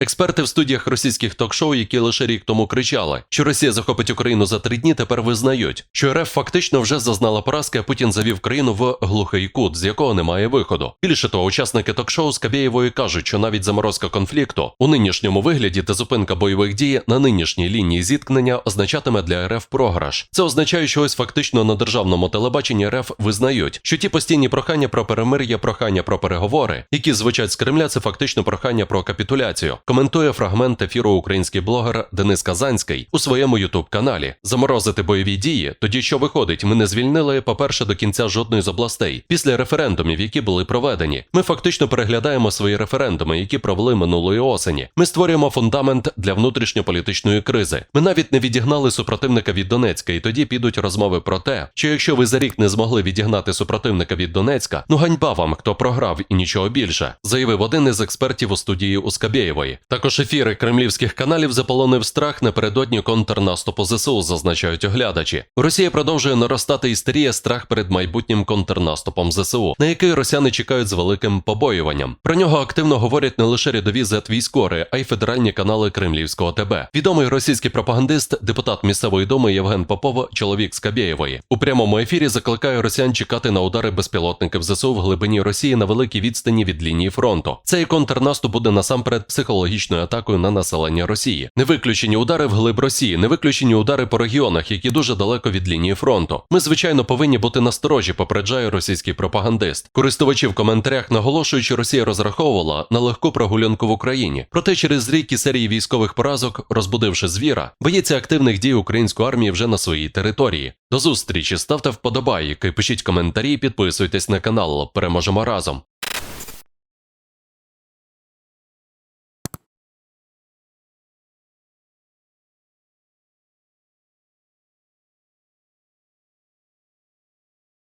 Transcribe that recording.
Експерти в студіях російських ток-шоу, які лише рік тому кричали, що Росія захопить Україну за три дні, тепер визнають, що РФ фактично вже зазнала поразки, а Путін завів країну в глухий кут, з якого немає виходу. Більше того, учасники ток-шоу з Кабєєвою кажуть, що навіть заморозка конфлікту у нинішньому вигляді та зупинка бойових дій на нинішній лінії зіткнення означатиме для РФ програш. Це означає, що ось фактично на державному телебаченні РФ визнають, що ті постійні прохання про перемир'я, прохання про переговори, які звучать з Кремля, це фактично прохання про капітуляцію. Коментує фрагмент ефіру український блогер Денис Казанський у своєму ютуб каналі. Заморозити бойові дії. Тоді що виходить, ми не звільнили, по-перше, до кінця жодної з областей після референдумів, які були проведені. Ми фактично переглядаємо свої референдуми, які провели минулої осені. Ми створюємо фундамент для внутрішньополітичної кризи. Ми навіть не відігнали супротивника від Донецька, і тоді підуть розмови про те, що якщо ви за рік не змогли відігнати супротивника від Донецька, ну ганьба вам, хто програв і нічого більше, заявив один із експертів у студії Ускабєєвої. Також ефіри кремлівських каналів заполонив страх напередодні контрнаступу ЗСУ, зазначають оглядачі. Росія продовжує наростати істерія страх перед майбутнім контрнаступом ЗСУ, на який росіяни чекають з великим побоюванням. Про нього активно говорять не лише рядові зет-військори, а й федеральні канали Кремлівського ТБ. Відомий російський пропагандист, депутат місцевої думи Євген Попов, чоловік Скабєєвої, у прямому ефірі закликає росіян чекати на удари безпілотників ЗСУ в глибині Росії на великій відстані від лінії фронту. Цей контрнаступ буде насамперед психологічною атакою на населення Росії. Не виключені удари в глиб Росії, не виключені удари по регіонах, які дуже далеко від лінії фронту. Ми, звичайно, повинні бути насторожі, попереджає російський пропагандист. Користувачі в коментарях наголошують, що Росія розраховувала на легку прогулянку в Україні. Проте через рік і серії військових поразок, розбудивши звіра, боїться активних дій української армії вже на своїй території. До зустрічі ставте вподобайки, пишіть коментарі, підписуйтесь на канал. Переможемо разом.